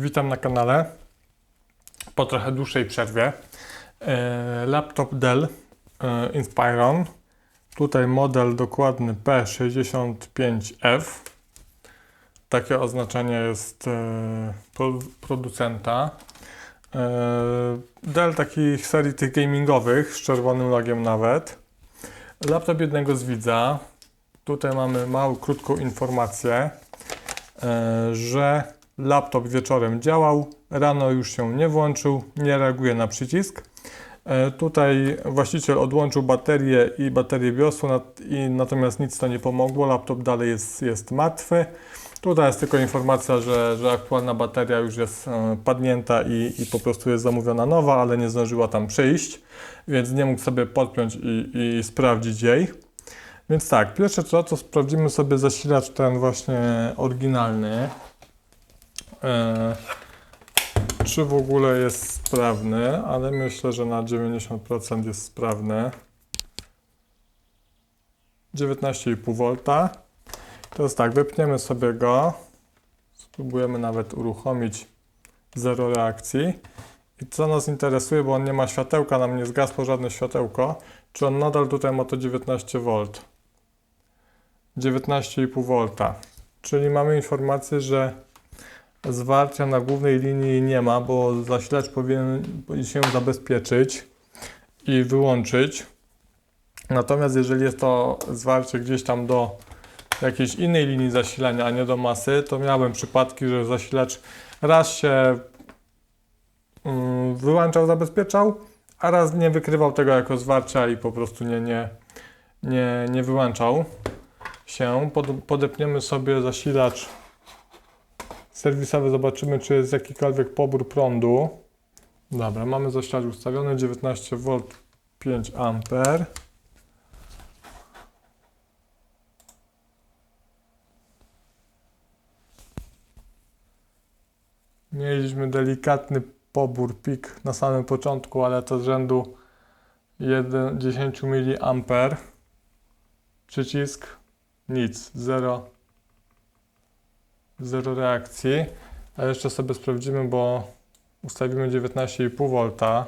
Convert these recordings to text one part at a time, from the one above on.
Witam na kanale po trochę dłuższej przerwie. E, Laptop Dell e, Inspiron. Tutaj model dokładny P65F. Takie oznaczenie jest e, pro- producenta. Dell takich serii tych gamingowych z czerwonym logiem nawet. Laptop jednego z widza. Tutaj mamy małą, krótką informację, że laptop wieczorem działał, rano już się nie włączył, nie reaguje na przycisk. E, Tutaj właściciel odłączył baterię i baterię nat- i natomiast nic to nie pomogło, laptop dalej jest, jest martwy. Tutaj jest tylko informacja, że, że aktualna bateria już jest e, padnięta i, i po prostu jest zamówiona nowa, ale nie zdążyła tam przyjść, więc nie mógł sobie podpiąć i, i sprawdzić jej. Więc tak, pierwsze co, to sprawdzimy sobie zasilacz ten właśnie oryginalny. E, czy w ogóle jest sprawny, ale myślę, że na 90% jest sprawny. 19,5 V. To jest tak, wypniemy sobie go. Spróbujemy nawet uruchomić zero reakcji. I co nas interesuje, bo on nie ma światełka, nam nie zgasło żadne światełko, czy on nadal tutaj ma to 19 V. 19,5 V. Czyli mamy informację, że zwarcia na głównej linii nie ma, bo zasilacz powinien się zabezpieczyć i wyłączyć. Natomiast jeżeli jest to zwarcie gdzieś tam do jakiejś innej linii zasilania, a nie do masy, to miałem przypadki, że zasilacz raz się mm, wyłączał, zabezpieczał, a raz nie wykrywał tego jako zwarcia i po prostu nie, nie, nie, nie wyłączał się. Pod, podepniemy sobie zasilacz serwisowy, zobaczymy czy jest jakikolwiek pobór prądu. Dobra, mamy zasilacz ustawiony 19V 5 A. Mieliśmy delikatny pobór pik na samym początku, ale to z rzędu 1, 10 mA. Przycisk nic, zero, zero reakcji. A jeszcze sobie sprawdzimy, bo ustawimy 19,5 V.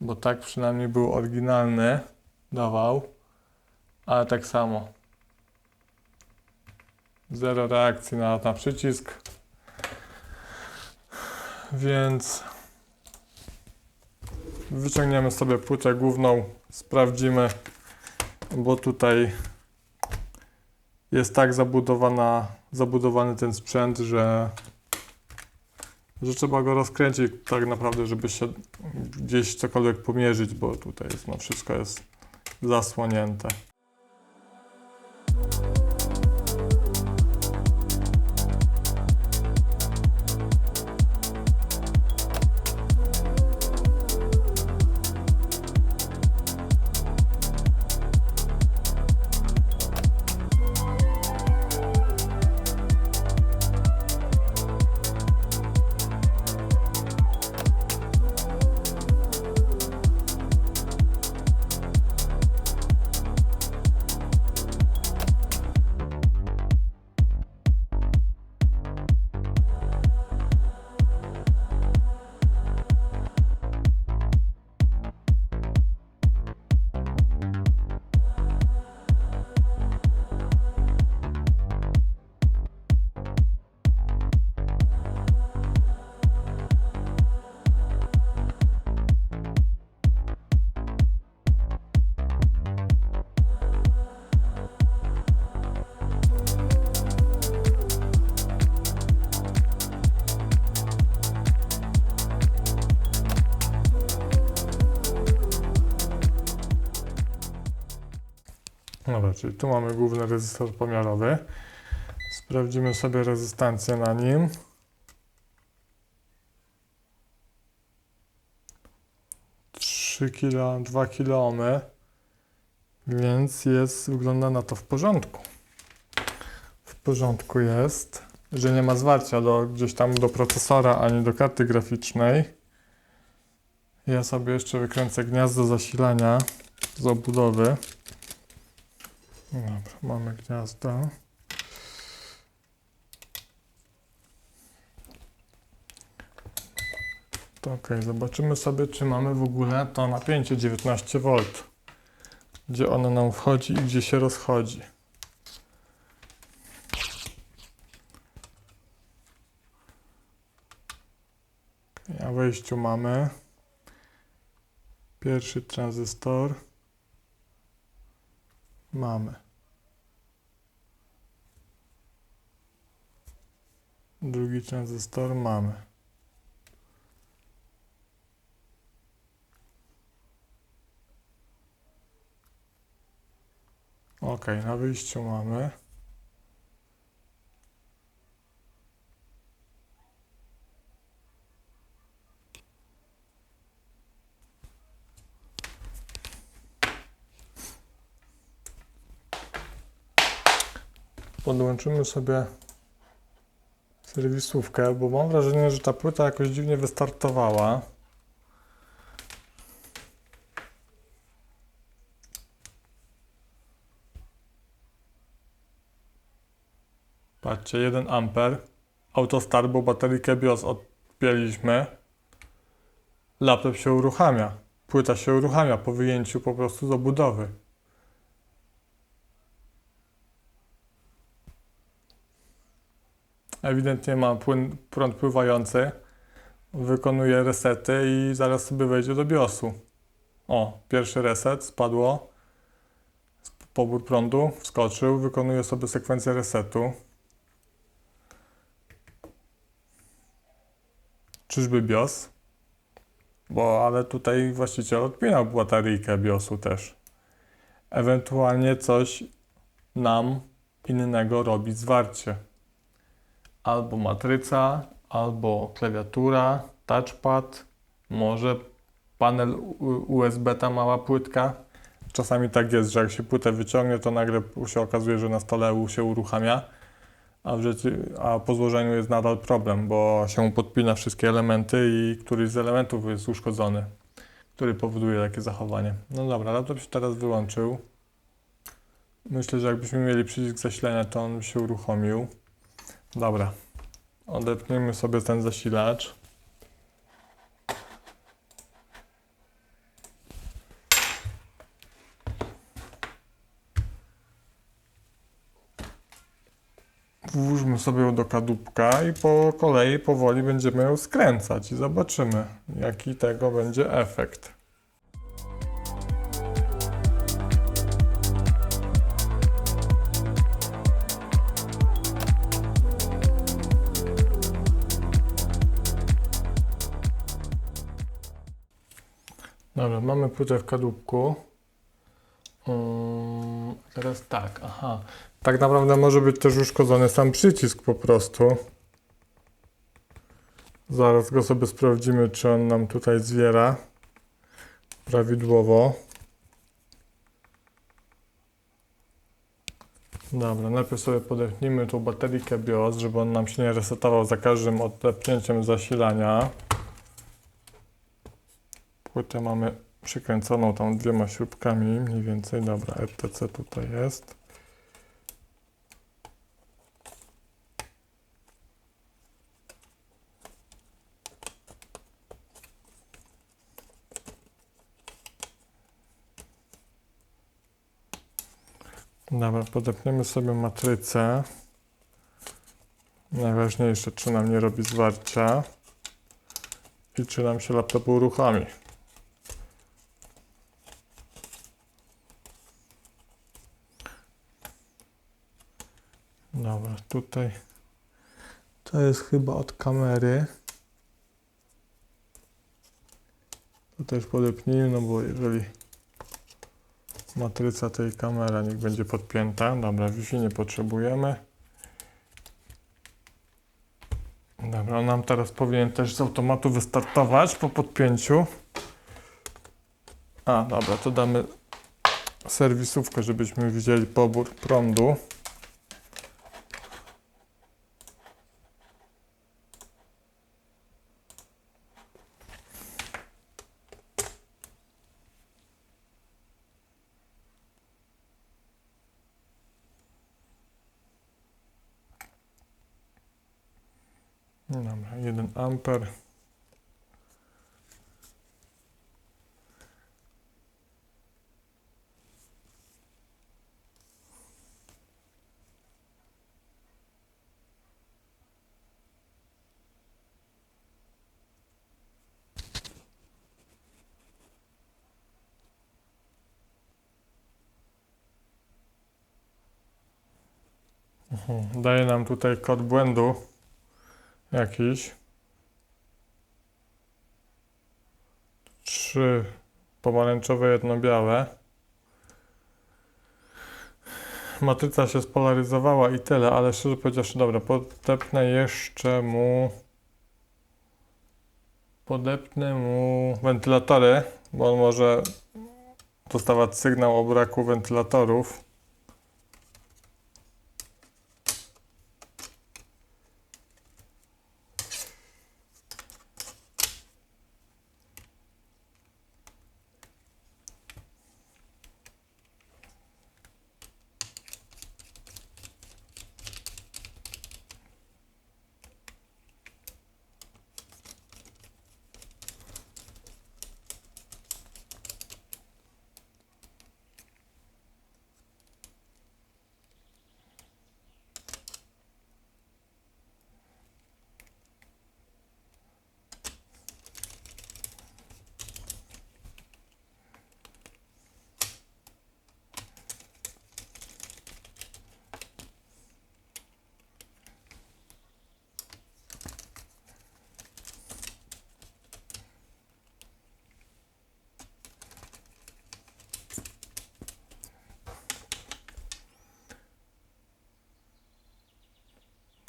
Bo tak przynajmniej był oryginalny, dawał, ale tak samo. Zero reakcji na, na przycisk. Więc wyciągniemy sobie płytę główną, sprawdzimy, bo tutaj jest tak zabudowana, zabudowany ten sprzęt, że, że trzeba go rozkręcić tak naprawdę, żeby się gdzieś cokolwiek pomierzyć, bo tutaj jest, no wszystko jest zasłonięte. Czyli tu mamy główny rezystor pomiarowy. Sprawdzimy sobie rezystancję na nim. Trzy kilo, 2 kilo ohmy, więc jest, wygląda na to w porządku. W porządku jest, że nie ma zwarcia do, gdzieś tam do procesora ani do karty graficznej. Ja sobie jeszcze wykręcę gniazdo zasilania z obudowy. Dobra, mamy gniazdo. To ok, zobaczymy sobie, czy mamy w ogóle to napięcie 19V. Gdzie ono nam wchodzi i gdzie się rozchodzi. Na wejściu mamy pierwszy tranzystor. Mamy. Drugi tranzystor mamy. Ok, na wyjściu mamy. Podłączymy sobie serwisówkę, bo mam wrażenie, że ta płyta jakoś dziwnie wystartowała. Patrzcie, 1 amper. Autostart, bo baterykę BIOS odpięliśmy. Laptop się uruchamia. Płyta się uruchamia po wyjęciu po prostu z obudowy. Ewidentnie ma płyn, prąd pływający. Wykonuje resety i zaraz sobie wejdzie do BIOSu. O, pierwszy reset spadło. Pobór prądu wskoczył, wykonuje sobie sekwencję resetu. Czyżby BIOS? Bo, ale tutaj właściciel odpinał bateryjkę BIOSu też. Ewentualnie coś nam innego robi zwarcie. Albo matryca, albo klawiatura, touchpad, może panel USB, ta mała płytka. Czasami tak jest, że jak się płytę wyciągnie, to nagle się okazuje, że na stole się uruchamia, a, w życiu, a po złożeniu jest nadal problem, bo się podpina wszystkie elementy i któryś z elementów jest uszkodzony, który powoduje takie zachowanie. No dobra, laptop się teraz wyłączył. Myślę, że jakbyśmy mieli przycisk zasilania, to on się uruchomił. Dobra, odepniemy sobie ten zasilacz. Włóżmy sobie ją do kadłubka i po kolei powoli będziemy ją skręcać i zobaczymy, jaki tego będzie efekt. Mamy płytę w kadłubku. Mm, teraz tak, aha. Tak naprawdę może być też uszkodzony sam przycisk po prostu. Zaraz go sobie sprawdzimy, czy on nam tutaj zwiera prawidłowo. Dobra, najpierw sobie podepnijmy tą baterykę BIOS, żeby on nam się nie resetował za każdym odepnięciem zasilania. Płytę mamy przykręconą tam dwiema śrubkami, mniej więcej. Dobra, RTC tutaj jest. Dobra, podepniemy sobie matrycę. Najważniejsze, czy nam nie robi zwarcia i czy nam się laptop uruchomi. Dobra, tutaj to jest chyba od kamery. To też podepnijmy, no bo jeżeli matryca tej kamera niech będzie podpięta. Dobra, Wi-Fi nie potrzebujemy. Dobra, on nam teraz powinien też z automatu wystartować po podpięciu. A, dobra, to damy serwisówkę, żebyśmy widzieli pobór prądu. Dobra, 1 amper. Mhm, Daje nam tutaj kod błędu jakiś. Trzy pomarańczowe, jedno białe. Matryca się spolaryzowała i tyle, ale szczerze powiedziawszy, dobra, podepnę jeszcze mu podepnę mu wentylatory, bo on może dostawać sygnał o braku wentylatorów.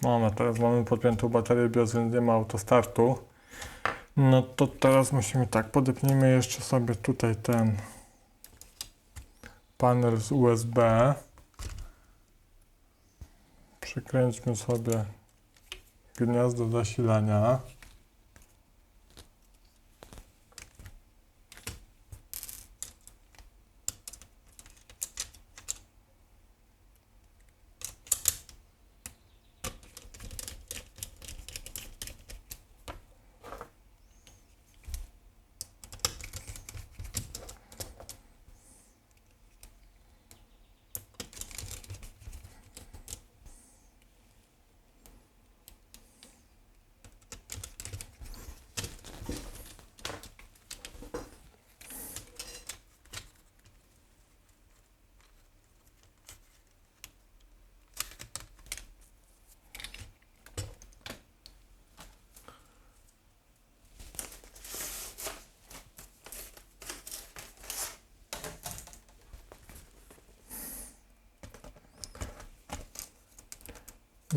Mamy, teraz mamy podpiętą baterię nie ma autostartu. No to teraz musimy tak, podepnijmy jeszcze sobie tutaj ten panel z USB. Przykręćmy sobie gniazdo zasilania.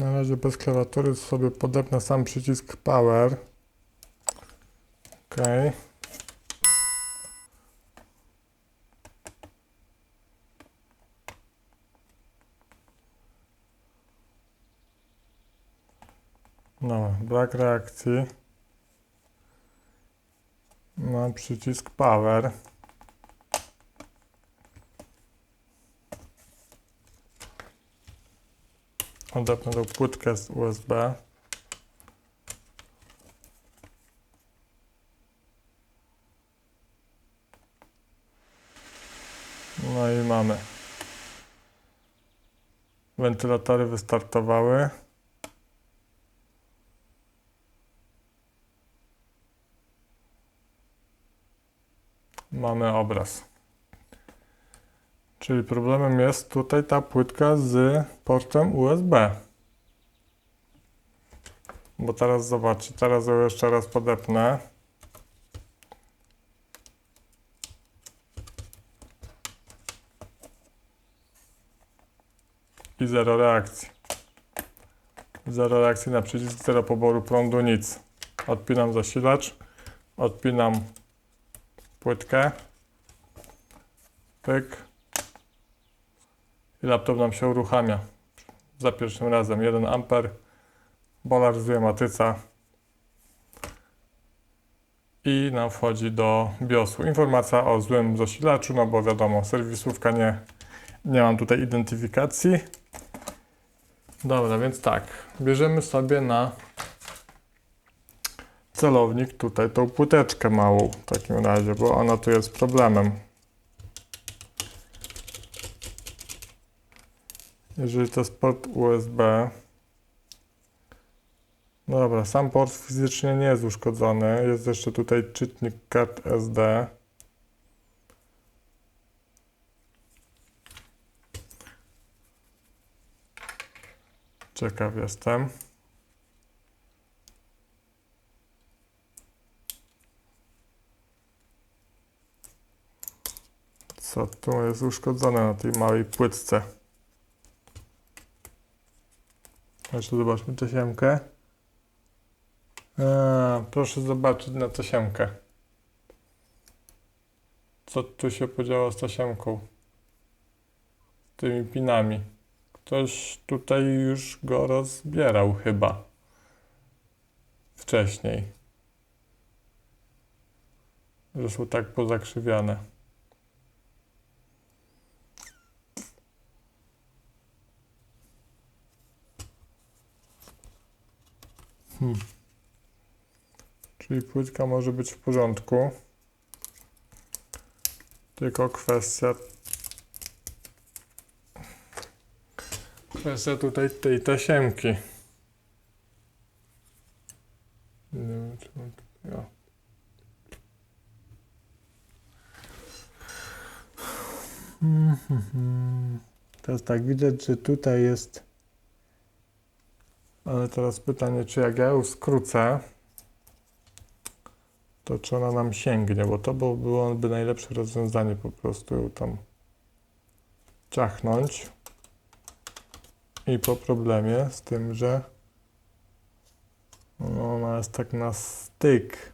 Na razie bez klawiatury sobie podepnę sam przycisk Power. OK. No, brak reakcji. Na przycisk Power. Odepnę tą płytkę z USB. No i mamy. Wentylatory wystartowały. Mamy obraz. Czyli problemem jest tutaj ta płytka z portem USB. Bo teraz zobaczcie, teraz ją jeszcze raz podepnę. I zero reakcji. Zero reakcji na przycisk, zero poboru prądu, nic. Odpinam zasilacz, odpinam płytkę. Pyk. I laptop nam się uruchamia. Za pierwszym razem 1 amper. Polaryzuje matryca. I nam wchodzi do BIOSu. Informacja o złym zasilaczu, no bo wiadomo, serwisówka nie, nie mam tutaj identyfikacji. Dobra, więc tak, bierzemy sobie na celownik tutaj, tą płyteczkę małą w takim razie, bo ona tu jest problemem. Jeżeli to jest port USB, dobra, sam port fizycznie nie jest uszkodzony. Jest jeszcze tutaj czytnik kart SD. Ciekaw jestem. Co tu jest uszkodzone na tej małej płytce? Jeszcze zobaczmy tasiemkę. A, proszę zobaczyć na tasiemkę. Co tu się podziało z tasiemką? Z tymi pinami. Ktoś tutaj już go rozbierał chyba. Wcześniej. Są tak pozakrzywiane. Hmm. Czyli płytka może być w porządku. Tylko kwestia. Kwestia tutaj tej tasiemki. Nie wiem, czy mam tutaj. O. Mhm. Teraz tak, widać, że tutaj jest. Ale teraz pytanie, czy jak ja ją skrócę, to czy ona nam sięgnie, bo to by- byłoby najlepsze rozwiązanie, po prostu ją tam ciachnąć. I po problemie z tym, że no, ona jest tak na styk.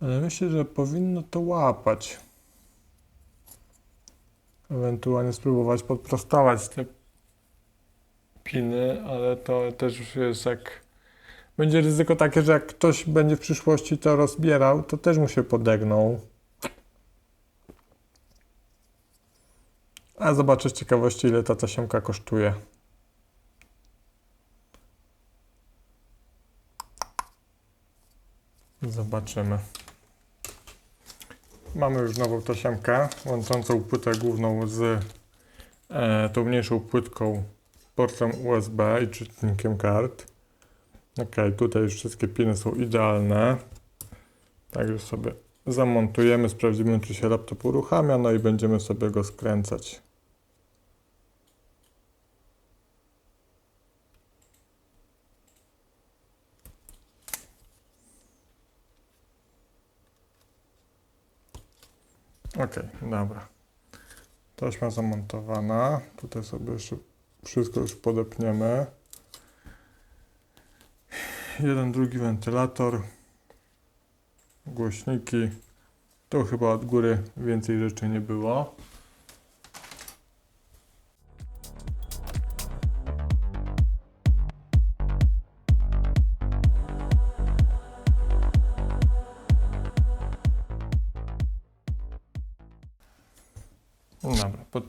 Ale myślę, że powinno to łapać. Ewentualnie spróbować podprostować te piny, ale to też już jest jak. Będzie ryzyko takie, że jak ktoś będzie w przyszłości to rozbierał, to też mu się podegną. A zobaczę z ciekawości, ile ta tasiemka kosztuje. Zobaczymy. Mamy już nową tasiemkę łączącą płytę główną z e, tą mniejszą płytką, portem USB i czytnikiem kart. Ok, tutaj już wszystkie piny są idealne. Także sobie zamontujemy, sprawdzimy czy się laptop uruchamia, no i będziemy sobie go skręcać. Ok, dobra. Taśma zamontowana. Tutaj sobie jeszcze wszystko już podepniemy. Jeden, drugi wentylator. Głośniki. Tu chyba od góry więcej rzeczy nie było.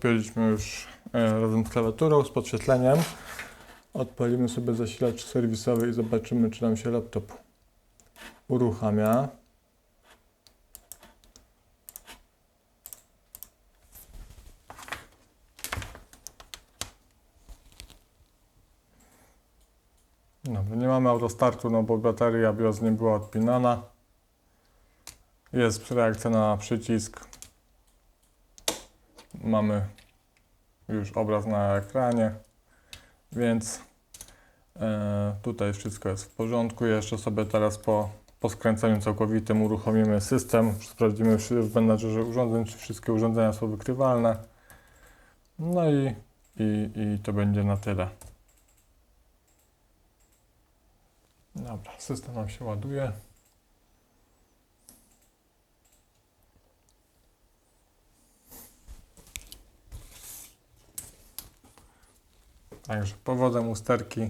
Podpięliśmy już e, razem z klawiaturą, z podświetleniem. Odpalimy sobie zasilacz serwisowy i zobaczymy, czy nam się laptop uruchamia. Dobra, nie mamy autostartu, no bo bateria BIOS nie była odpinana. Jest reakcja na przycisk. Mamy już obraz na ekranie, więc e, tutaj wszystko jest w porządku. Jeszcze sobie teraz po, po skręceniu całkowitym uruchomimy system, sprawdzimy w menadżerze urządzeń, czy wszystkie urządzenia są wykrywalne. No i, i, i to będzie na tyle. Dobra, system nam się ładuje. Także powodem usterki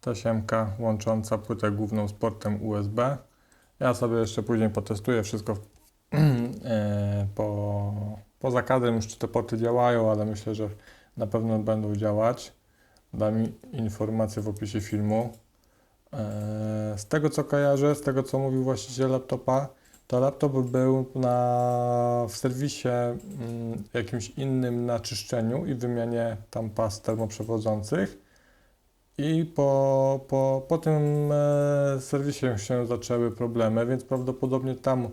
tasiemka łącząca płytę główną z portem USB. Ja sobie jeszcze później potestuję wszystko e, po, poza kadrem, już czy te porty działają, ale myślę, że na pewno będą działać. Dam informację w opisie filmu. E, Z tego co kojarzę, z tego co mówił właściciel laptopa, to laptop był na, w serwisie mm, jakimś innym na czyszczeniu i wymianie tam pas termoprzewodzących. I po, po, po tym e, serwisie się zaczęły problemy, więc prawdopodobnie tam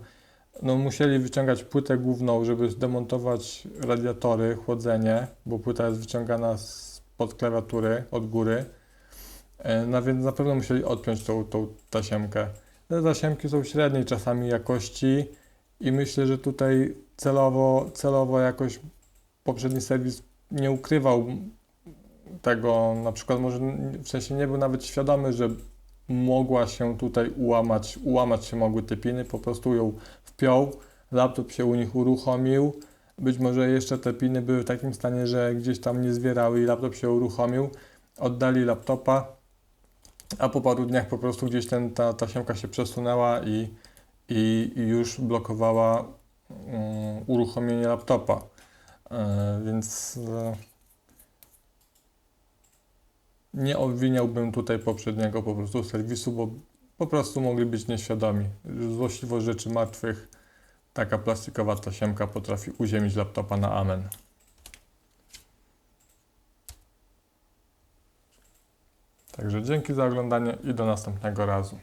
no, musieli wyciągać płytę główną, żeby zdemontować radiatory, chłodzenie, bo płyta jest wyciągana spod klawiatury, od góry. E, No więc na pewno musieli odpiąć tą, tą tasiemkę. Te tasiemki są średniej czasami jakości i myślę, że tutaj celowo, celowo jakoś poprzedni serwis nie ukrywał tego, na przykład może w sensie nie był nawet świadomy, że mogła się tutaj ułamać, ułamać się mogły te piny, po prostu ją wpiął, laptop się u nich uruchomił, być może jeszcze te piny były w takim stanie, że gdzieś tam nie zwierały i laptop się uruchomił, oddali laptopa, a po paru dniach po prostu gdzieś ten, ta tasiemka się przesunęła i, i, i już blokowała um, uruchomienie laptopa. E, więc e, nie obwiniałbym tutaj poprzedniego po prostu serwisu, bo po prostu mogli być nieświadomi. Złośliwość rzeczy martwych, taka plastikowa tasiemka potrafi uziemić laptopa na amen. Także dzięki za oglądanie i do następnego razu.